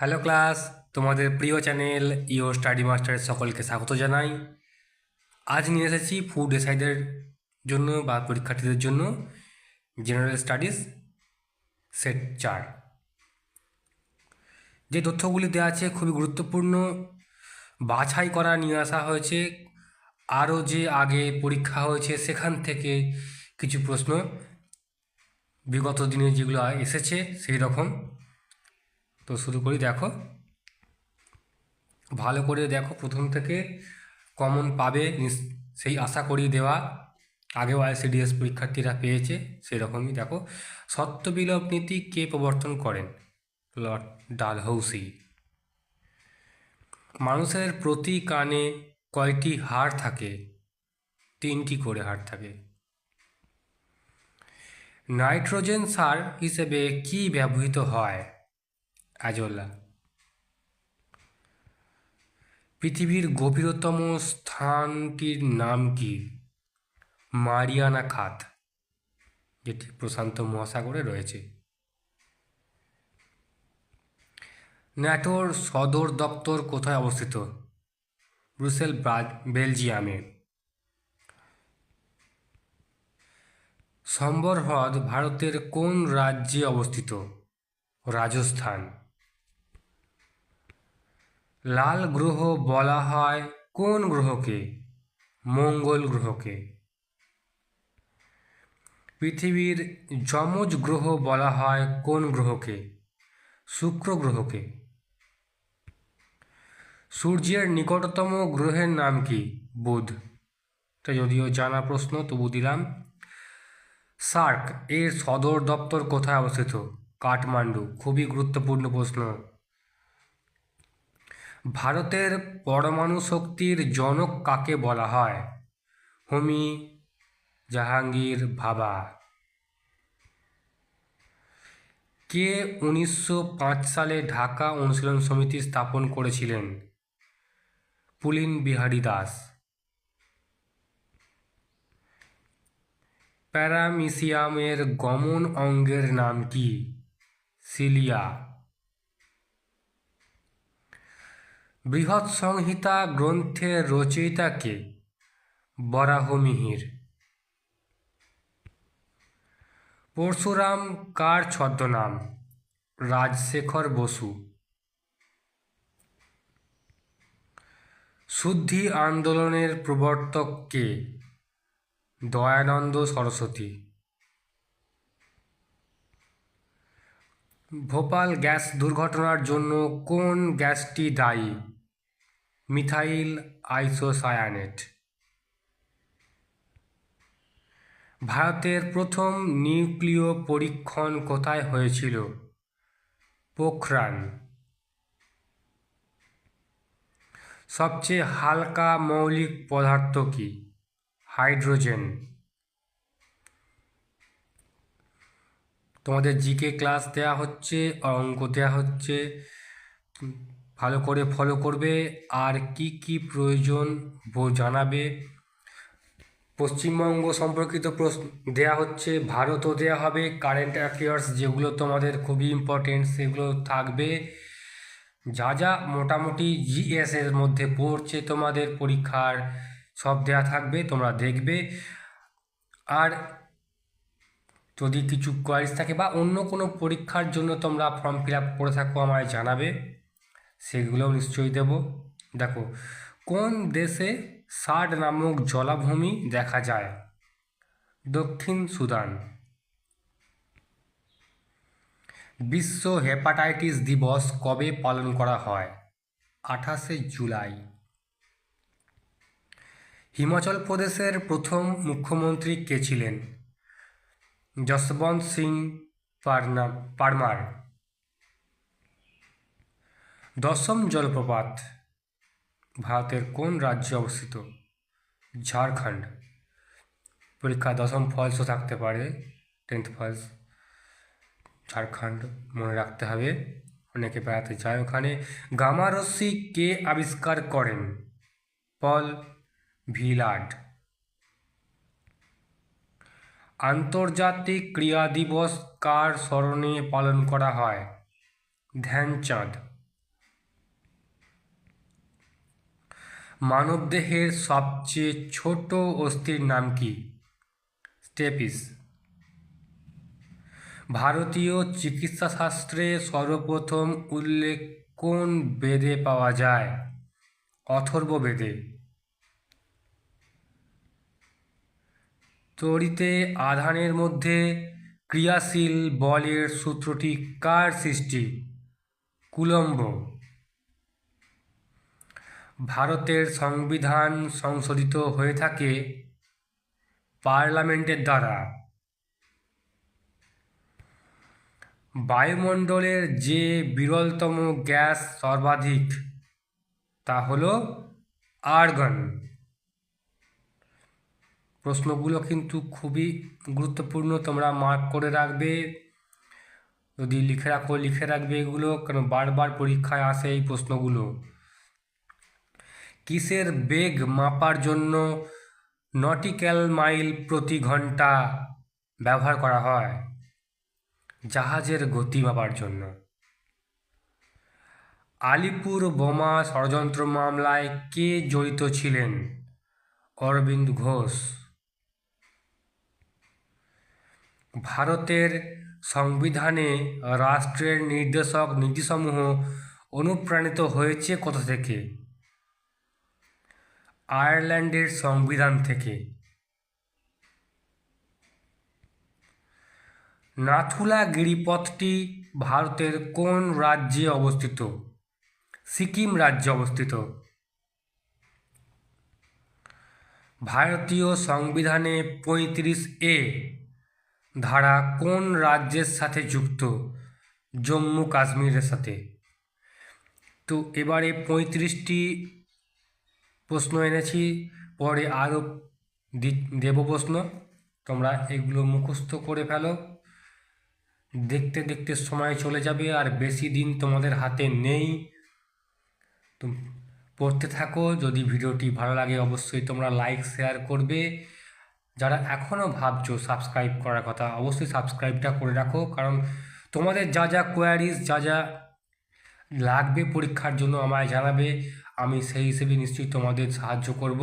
Hello class, তোমাদের প্রিয় channel ইও স্টাডি মাস্টারের সকলকে স্বাগত জানাই। আজ নিয়ে এসেছি ফুড এসাইডের জন্য বা পরীক্ষার্থীদের জন্য জেনারেল স্টাডিজ সেট চার। যে তথ্যগুলি দেওয়া আছে খুবই গুরুত্বপূর্ণ, বাছাই করা নিয়ে আসা হয়েছে, আরও যে আগে পরীক্ষা হয়েছে সেখান থেকে কিছু প্রশ্ন বিগত দিনে যেগুলো এসেছে সেই রকম তো শুরু করি, দেখো। ভালো করে দেখো, প্রথম থেকে কমন পাবে সেই আশা করি দেওয়া। আগেও আইসিডিএস পরীক্ষার্থীরা পেয়েছে, সেরকমই দেখো। সত্যবিলোপ নীতি কে প্রবর্তন করেন? Lord Dalhousie. মানুষের প্রতি কানে কয়টি হাড় থাকে? তিনটি করে হাড় থাকে। নাইট্রোজেন সার হিসেবে কি ব্যবহৃত হয়? আজোলা পৃথিবীর গভীরতম স্থানটির নাম কি? মারিয়ানা খাত, যেটি প্রশান্ত মহাসাগরে রয়েছে। ন্যাটোর সদর দপ্তর কোথায় অবস্থিত? ব্রুসেল বেলজিয়ামে। সম্বর হ্রদ ভারতের কোন রাজ্যে অবস্থিত? রাজস্থান। লাল গ্রহ বলা হয় কোন গ্রহকে? মঙ্গল গ্রহকে। পৃথিবীর যমজ গ্রহ বলা হয় কোন গ্রহকে? শুক্র গ্রহকে। সূর্যের নিকটতম গ্রহের নাম কি? বুধ। এটা যদিও জানা প্রশ্ন, তবু দিলাম। সার্ক, এর সদর দপ্তর কোথায় অবস্থিত? কাঠমান্ডু। খুবই গুরুত্বপূর্ণ প্রশ্ন। ভারতের পরমাণু শক্তির জনক কাকে বলা হয়? হোমি জাহাঙ্গীর ভাবা। কে উনিশশো পাঁচ সালে ঢাকা অনুশীলন সমিতি স্থাপন করেছিলেন? পুলিন বিহারী দাস। প্যারামিসিয়ামের গমন অঙ্গের নাম কি? সিলিয়া। বৃহৎ সংহিতা গ্রন্থের রচয়িতাকে বরাহমিহির পরশুরাম কার ছদ্মনাম? রাজশেখর বসু। শুদ্ধি আন্দোলনের প্রবর্তক কে? দয়ানন্দ সরস্বতী। ভোপাল গ্যাস দুর্ঘটনার জন্য কোন গ্যাসটি দায়ী? Methyl isocyanate. ভারতের প্রথম নিউক্লিয় পরীক্ষণ কোথায় হয়েছিল? পোখরান। সবচেয়ে হালকা মৌলিক পদার্থ কি? হাইড্রোজেন। তোমাদের জিকে ক্লাস দেওয়া হচ্ছে, অঙ্ক দেওয়া হচ্ছে। ভালো করে ফলো করবে আর কি কি প্রয়োজন জানাবে। পশ্চিমবঙ্গ সম্পর্কিত প্রশ্ন দেওয়া হচ্ছে, ভারতও দেওয়া হবে কারেন্ট অ্যাফেয়ার্স যেগুলো তোমাদের খুবই ইম্পর্টেন্ট সেগুলো থাকবে। যা যা মোটামুটি জিএস এর মধ্যে পড়ছে তোমাদের পরীক্ষার, সব দেওয়া থাকবে, তোমরা দেখবে। আর যদি কিছু কোয়ারিজ থাকে বা অন্য কোনো পরীক্ষার জন্য তোমরা ফর্ম ফিল আপ করে থাকো, আমায় জানাবে। সেগুলোও নিশ্চয়ই দেব। দেখো, কোন দেশে সার্ড নামক জলাভূমি দেখা যায়? দক্ষিণ সুদান। বিশ্ব হেপাটাইটিস দিবস কবে পালন করা হয়? আঠাশে জুলাই। হিমাচল প্রদেশের প্রথম মুখ্যমন্ত্রী কে ছিলেন? যশবন্ত সিং পারনা পারমার। দশম জলপ্রপাত, ভারতের কোন রাজ্যে অবস্থিত? ঝাড়খণ্ড। পরীক্ষা দশম ফলসও থাকতে পারে টেন্থ ফলস। ঝাড়খণ্ড মনে রাখতে হবে, অনেকে বেড়াতে যায় ওখানে। গামারসি কে আবিষ্কার করেন? পল ভিলার্ড। আন্তর্জাতিক ক্রীড়া দিবস কার স্মরণে পালন করা হয়? ধ্যানচাঁদ। মানবদেহের সবচেয়ে ছোট অস্থির নাম কি? স্টেপিস ভারতীয় চিকিৎসাশাস্ত্রে সর্বপ্রথম উল্লেখ কোন বেদে পাওয়া যায়? অথর্ব বেদে। তড়িতে আধানের মধ্যে ক্রিয়াশীল বলের সূত্রটি কার সৃষ্টি? কুলম্ব। ভারতের সংবিধান সংশোধিত হয়ে থাকে পার্লামেন্টের দ্বারা। বায়ুমণ্ডলের যে বিরলতম গ্যাস সর্বাধিক, তা হল আর্গন। প্রশ্নগুলো কিন্তু খুবই গুরুত্বপূর্ণ, তোমরা মার্ক করে রাখবে। যদি লিখে রাখো, লিখে রাখবে এগুলো, কেন বারবার পরীক্ষায় আসে এই প্রশ্নগুলো। কিসের বেগ মাপার জন্য নটিক্যাল মাইল প্রতি ঘণ্টা ব্যবহার করা হয়? জাহাজের গতি মাপার জন্য। আলিপুর বোমা ষড়যন্ত্র মামলায় কে জড়িত ছিলেন? অরবিন্দ ঘোষ। ভারতের সংবিধানে রাষ্ট্রের নির্দেশক নীতিসমূহ অনুপ্রাণিত হয়েছে কোথা থেকে? আয়ারল্যান্ডের সংবিধান থেকে। নাথুলা গিরিপথটি ভারতের কোন রাজ্যে অবস্থিত? সিকিম রাজ্যে অবস্থিত। ভারতীয় সংবিধানে পঁয়ত্রিশ এ ধারা কোন রাজ্যের সাথে যুক্ত? জম্মু কাশ্মীরের সাথে। তো এবারে পঁয়ত্রিশটি প্রশ্ন এনেছি, পরে আরও দেব প্রশ্ন। তোমরা এগুলো মুখস্থ করে ফেলো। দেখতে দেখতে সময় চলে যাবে আর বেশি দিন তোমাদের হাতে নেই। পড়তে থাকো। যদি ভিডিওটি ভালো লাগে অবশ্যই তোমরা লাইক, শেয়ার করবে। যারা এখনও ভাবছ সাবস্ক্রাইব করার কথা, অবশ্যই সাবস্ক্রাইবটা করে রাখো। কারণ তোমাদের যা যা কোয়ারিজ যা যা লাগবে পরীক্ষার জন্য আমায় জানাবে। আমি সেই হিসেবে নিশ্চয়ই তোমাদের সাহায্য করব।